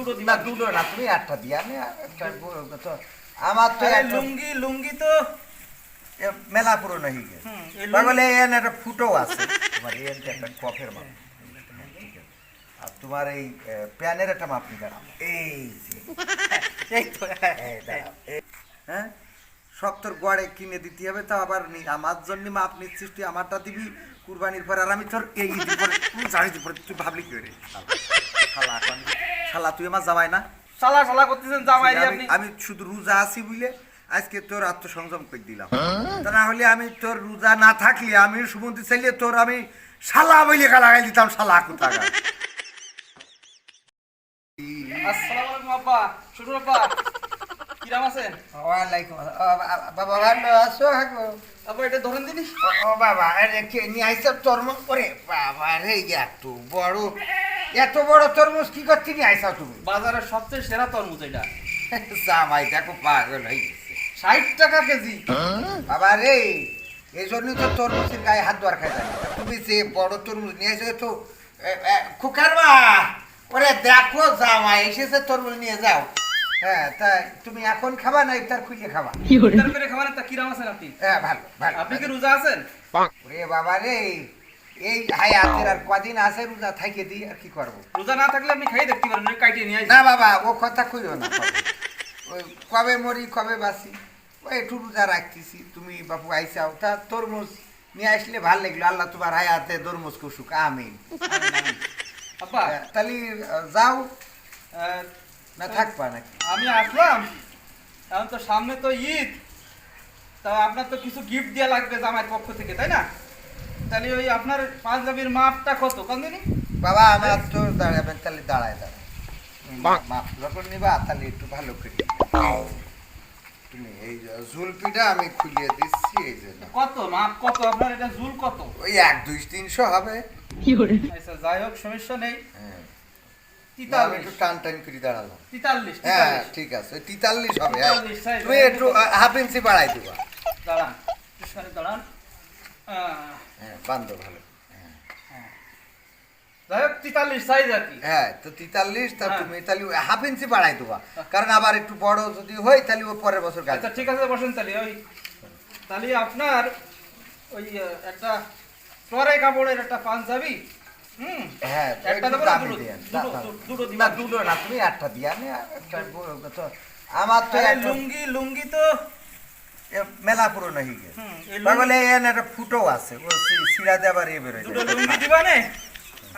দুটো না দিবা দুটো না তুমি একটা দিয়া একটা তো। আমার তো লুঙ্গি লুঙ্গি তো মেলা পুরনো হয়ে গেছে। এই এন একটা ফুটো আছে। তোমার এন একটা কফের মাপ আর তোমার এই প্যানের একটা মাপ নিতে এই যে। এই তো হ্যাঁ, এই এই, হ্যাঁ? গড়ে কিনে দিতে হবে তো আবার নি- আমার জন্য মাপ নিচ্ছিস তুই আমারটা দিবি। কুরবানির পর আর আমি তোর এই তুই জানিস তুই ভাবলি কি করে? শালা শালা তুই আমার জামাই না? শালা শালা করতেছেন জামাই আপনি। আমি শুধু রোজা আছি বুঝলে আজকে তোর আত্মসংযম করে দিলাম। তা না হলে আমি তোর রোজা না থাকলে আমি সুমন্ত্রী চাইলে তোর আমি শালা বইলে গালাগাই দিতাম শালা কোথায় আসসালামু আলাইকুম আব্বা আব্বা। কিরাম আছেন? ওয়ালাইকুম বাবা ভালো আছো হাগো এটা ধরেন দিনি ও বাবা আরে কে নিয়ে আইসব তরমুজ করে বাবা রে এত বড় এত বড় তরমুজ কি করতে নিয়ে আইসাও তুমি? বাজারের সবচেয়ে সেরা তরমুজ এটা। জামাই দেখো পাগল হয়ে গেছে। ষাট টাকা কেজি। বাবা রে এই জন্যই তো তরমুজের গায়ে হাত দোয়ার খাই জানি তুমি যে বড় তরমুজ নিয়ে এসে তো খুকার মা! ওরে দেখো জামাই এসেছে তরমুজ নিয়ে যাও। হ্যাঁ তাই তুমি এখন খাবা না ইফতার খুঁজে খাবা? ইফতার করে খাবা না তা কিরাম আছেন আপনি? হ্যাঁ ভালো ভালো আপনি কি রোজা আছেন? ওরে বাবা রে এই হাই হাতের আর কদিন আছে রোজা থাইকে দিই আর কি করব? রোজা না থাকলে আপনি খাই দেখতে পারেন কাটিয়ে নিয়ে না বাবা ও কথা কইও না কবে। ওই কবে মরি কবে বাসি ওই একটু রোজা রাখতেছি। তুমি বাপু আইসাও তা তরমুজ নিয়ে আসলে ভালো লাগল। আল্লাহ তোমার হায়াতে তরমুজ কুসুক আমিন। আব্বা। তাহলে যাও। না থাকবা নাকি? আমি আসলাম। এখন তো সামনে তো ঈদ। তা আপনার তো কিছু গিফট দেওয়া লাগবে জামাইয়ের পক্ষ থেকে তাই না? তাহলে ওই আপনার পাঞ্জাবির মাপটা কত? কম বাবা আমার তো দাঁড়াবেন তাহলে দাঁড়ায় দাঁড়ায়। মাফ যখন নিবা তাহলে একটু ভালো করে তুমি এই জুলপিটা আমি খুলিয়ে দিচ্ছি এই জন্য কত? মাপ কত আপনার? এটা জুল কত? ওই এক দুই তিনশো হবে। আচ্ছা যাই হোক সমস্যা নেই। হ্যাঁ। আমি একটু টান টান করে দাঁড়ালাম। তিতাল্লিশ হ্যাঁ ঠিক আছে তিতাল্লিশ হবে হ্যাঁ। 43 size তুমি একটু হাফ ইঞ্চি বাড়াই দিবা। দাঁড়ান দাঁড়ান। বান্ধব ভালো। হ্যাঁ। তো তিতাল্লিশ তা হ্যাঁ। তুমি তাহলে হাফ ইঞ্চি বাড়াই দেবা। কারণ আবার একটু বড় যদি হয় তাহলে ও পরের বছর গাছ আচ্ছা ঠিক আছে বসেন তাহলে ওই তাহলে আপনার ওই একটা টরে কাপড়ের একটা পাঞ্জাবি হ্যাঁ দুটো? না, তুমি একটা দিয়া একটা আমার তো লুঙ্গি লুঙ্গি তো মেলা পুরনো হয়ে গেছে। তাহলে এন একটা ফুটো আছে ও সিরা দিয়ে আবার এ বেরোয় দুটো লুঙ্গি দিবানে?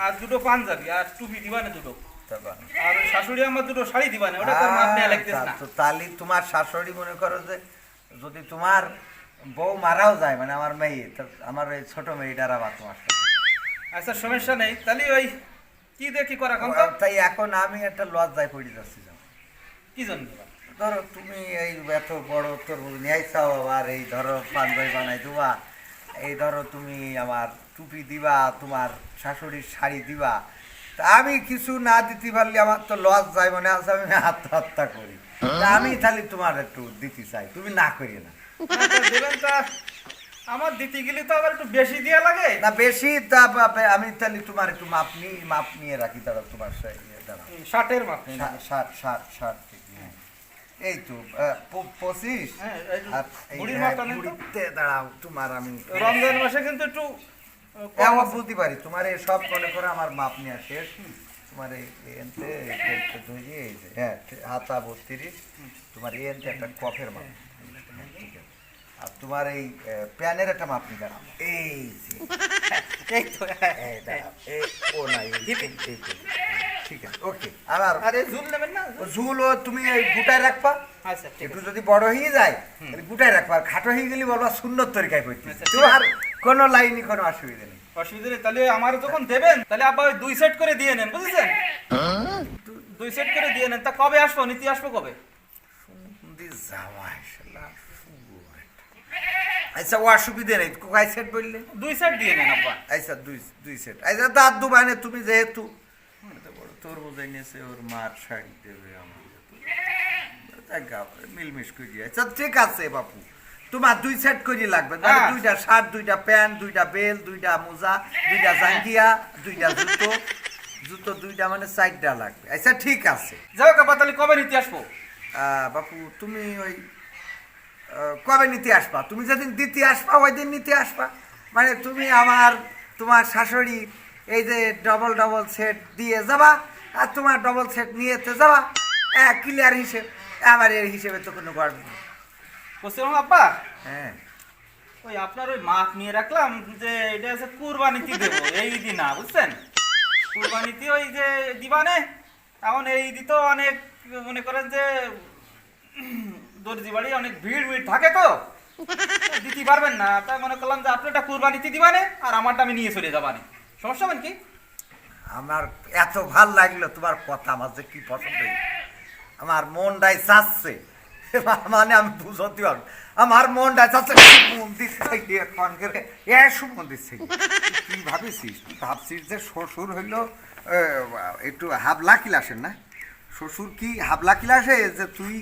আর দুটো পাঞ্জাবি আর টুপি দিবানে দুটো। আর শাশুড়ি আমার দুটো শাড়ি দিবানে ওটা তো মাপ নেওয়া লাগতেছে না। তো তাহলে তোমার শাশুড়ি মনে করো যে যদি তোমার বউ মারাও যায় মানে আমার মেয়ে আমার ওই ছোট মেয়েটার আবার তোমার সাথে। আচ্ছা সমস্যা নেই। তাহলে ওই কি দেখি করা এখন তাই এখন আমি একটা লজ্জায় পড়ে যাচ্ছি। কি জন্য? ধরো তুমি এই এত বড় তোর নিয়ে চাও আবার এই ধরো পাঞ্জাবি বানাই দেবা এই ধরো তুমি আমার টুপি দিবা তোমার শাশুড়ির শাড়ি দিবা। তা আমি কিছু না দিতে পারলে আমার তো লস যায় মনে আছে আমি আত্মহত্যা করি। তা আমি তাহলে তোমার একটু দিতে চাই তুমি না করি না। না, দেবেন তা আমার দিতে গেলে তো আবার একটু বেশি দেওয়া লাগে। না বেশি তা আমি তাহলে তোমার একটু মাপ নিয়ে মাপ নিয়ে রাখি দাঁড়া তোমার সা- ইয়ে ষাটের মাপ ষাট ষাট ষাট। এই তো পঁচিশ হ্যাঁ, হ্যাঁ, দাঁড়াও তোমার আমি রমজান মাসে কিন্তু একটু আছে। বুঝতে পারি তোমার এই সব মনে করে আমার মাপ নেওয়া শেষ তোমার এই এনতে এনতে ধরে এই যে, হ্যাঁ হাতা বত্রিশ তোমার এই এনতে একটা কফের মাপ হ্যাঁ। আর তোমার এই প্যানের একটা মাপ নিয়ে দাঁড়াও এই যে এই তো, এই। দাঁড়াও এই ও না এই এই- এই তো। ঠিক আছে ওকে আবার আরে ঝুল নেবেন না ঝুলও তুমি এই গুটায় রাখবা। আচ্ছা একটু যদি বড় হয়ে যায় তাহলে গুটায় রাখবা। আর খাটো হয়ে গেলে বলবা সুন্দর তরিকায় করতে ঠিক তোমার কোনো লাইনই কোনো অসুবিধা নেই। অসুবিধা নেই তাহলে আমার যখন দেবেন তাহলে আব্বা ওই দুই সেট করে দিয়ে নেন বুঝেছেন? দুই সেট করে দিয়ে নেন। তা কবে আসব? নীতি আসব কবে? একটা। আচ্ছা ও অসুবিধা নেই। কয় সেট বললে? দুই সেট দিয়ে নেন আব্বা। আচ্ছা দুই দুই সেট আচ্ছা দাঁত দুবাইনে তুমি যেহেতু এত বড় তোর বোঝাই নিয়েছে ওর মার শাড়ি দেবে তাই গা- মিলমিশ করে আচ্ছা ঠিক আছে বাপু। তোমার দুই সেট করে লাগবে। হ্যাঁ। দুইটা শার্ট দুইটা প্যান্ট দুইটা বেল দুইটা মোজা দুইটা জাঙ্গিয়া দুইটা জুতো। জুতো দুইটা মানে চারটা লাগবে। আচ্ছা ঠিক আছে। হোক আব্বা তাহলে কবে নিতে আসব? বাপু তুমি ওই কবে নিতে আসবা? তুমি যেদিন দিতে আসবা ওই দিন নিতে আসবা। মানে তুমি আমার তোমার শাশুড়ি এই যে ডবল ডবল সেট দিয়ে যাবা। আর তোমার ডবল সেট নিয়েতে যাওয়া হ্যাঁ ক্লিয়ার হিসেব আমার এর হিসেবে তো কোনো গড়বড় নেই। বুঝছিলাম আব্বা? হ্যাঁ। ওই আপনার ওই মাপ নিয়ে রাখলাম যে এটা হচ্ছে কুরবানিতে দেবো এই দিন না বুঝছেন? কুরবানিতে ওই যে দিবানে এখন এই ঈদি তো অনেক মনে করেন যে দর্জি বাড়ি অনেক ভিড় ভিড় থাকে তো। দিতে পারবেন না তাই মনে করলাম যে আপনি একটা কুরবানিতে দিবানে আর আমারটা আমি নিয়ে চলে যাবানে। সমস্যা হবেন কি আমার এত ভালো লাগল তোমার কথা, আমার যে কি পছন্দ। আমার মনটাই চাচ্ছে। মানে আমি বুঝতে পারব। আমার মনটাই চাচ্ছে মন্দির থেকে করে এসব মন্দির থেকে। কি ভাবিছিস? তুই ভাবছিস যে শ্বশুর হইল একটু হাবলা কিলাসের না? শ্বশুর কি হাবলা কিলাসে যে তুই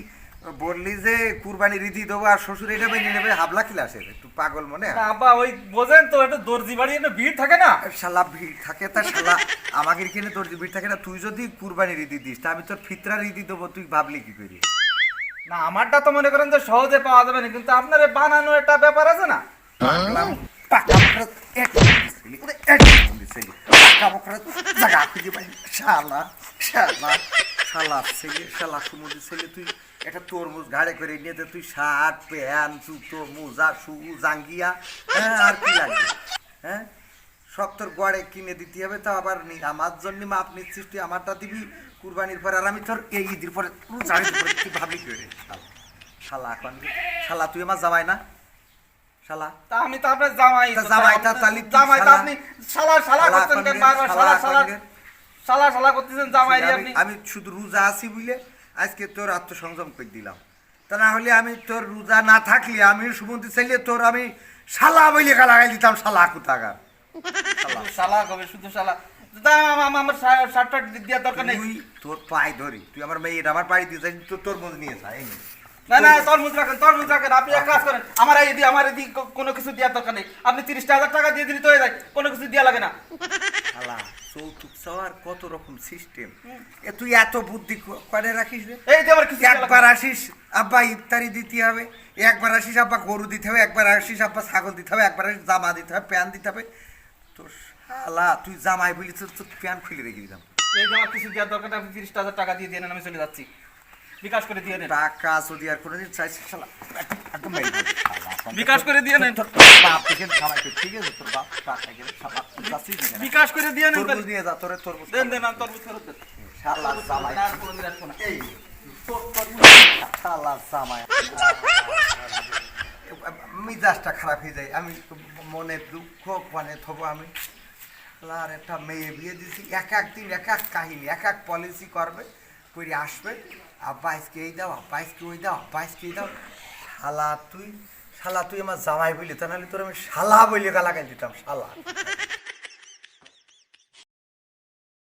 বললি যে কুরবানি রীতি দেবো আর শ্বশুর এটা মেনে নেবে হাবলা কিলাসের একটু পাগল মনে আব্বা ওই বোঝেন তো একটু দর্জি বাড়ি একটু ভিড় থাকে না? শালা ভিড় থাকে তা শালা আমাকে এখানে যে ভিড় থাকে না তুই যদি কুরবানি রীতি দিস তা আমি তোর ফিতরা রীতি দেবো তুই ভাবলি কি করি? না আমারটা তো মনে করেন যে সহজে পাওয়া যাবে না কিন্তু আপনার বানানো একটা ব্যাপার আছে না। শালা শালা শালা ছেলে শালা ছেলে তুই একটা তরমুজ ঘাড়ে করে নিয়ে তুই শার্ট প্যান্ট জুতো মোজা শু জাঙ্গিয়া হ্যাঁ আর কি লাগবে হ্যাঁ? সব তোর গড়ে কিনে দিতে হবে তা আবার নি- আমার জন্য মাপ নিচ্ছিস তুই আমারটা দিবি কুরবানির পরে আর আমি তোর এই ঈদের পরে তুই কি রে শালা শালা এখন শালা তুই আমার জামাই না? শালা। তা আমি তো আপনার জামাই তা জামাই তা তালি জামাই তা আপনি শালা? শালা করতেন বারবার শালা শালা শালা শালা করতেছেন জামাই আপনি। আমি শুধু রোজা আছি বুঝলে? আজকে তোর আত্মসংযম করে দিলাম? তা না হলে আমি তোর রোজা না থাকলে আমি সুমন্ত্রী চাইলে তোর আমি শালা বইলে গালাগাই দিতাম শালা কুতাগার। শালা। কবে? শুধু শালা। আম- আম- আমার শার্ট দেওয়ার দরকার নেই। তুই তোর পায়ে ধরি। তুই আমার দিয়ে যাই তোর নিয়ে যা এই না। না তরমুজ রাখেন তরমুজ রাখেন। আপনি এক কাজ করেন আমার এই আমার এই কোনো কিছু দেওয়ার দরকার নেই। আপনি তিরিশটা হাজার টাকা দিয়ে দিলে তো হয়ে যায় কোনো কিছু দেওয়া লাগে না। শালা। যৌতুক চাওয়ার কত রকম সিস্টেম এ তুই এত বুদ্ধি করে রাখিস রে? এই যে আমার কিছু একবার আসিস আব্বা ইফতারি দিতে হবে। একবার আসিস আব্বা গরু দিতে হবে। একবার আসিস আব্বা ছাগল দিতে হবে। একবার আসিস জামা দিতে হবে প্যান দিতে হবে। তো শালা তুই জামাই বলি তোর তোর প্যান খুলে রেখে দিলাম। এই যে আমার কিছু দেওয়ার দরকার আপনি তিরিশটা হাজার টাকা দিয়ে দিয়ে আমি চলে যাচ্ছি। বিকাশ করে দিয়ে নেন টাকা যদি আর কোনোদিন চাইছিস শালা একদম- বিকাশ করে দিয়ে নেন। বাপ থেকে খাওয়াই ঠিক আছে? তোর বাপ টাকা গেলে শালা যাচ্ছিস বিকাশ করে দিয়ে নেন তরমুজ নিয়ে যা তোরে তরমুজ দেন দেন তরমুজ ফেরত দেন। শালা জামাই। আর কোনোদিন আসব না। এই শালা জামাই। মিজাজটা খারাপ হয়ে যায়। আমি মনে দুঃখ মানে থবো আমি। আর একটা মেয়ে বিয়ে দিয়েছি এক এক দিন এক এক কাহিনী এক এক পলিসি করবে। করে আসবে আব্বাইসকে এই দাও আব্বাইসকে ওই দাও আব্বাইসকে এই দাও। শালা তুই শালা তুই আমার জামাই বলি তা নাহলে তোর আমি শালা বলি গালাগাল দিতাম, শালা।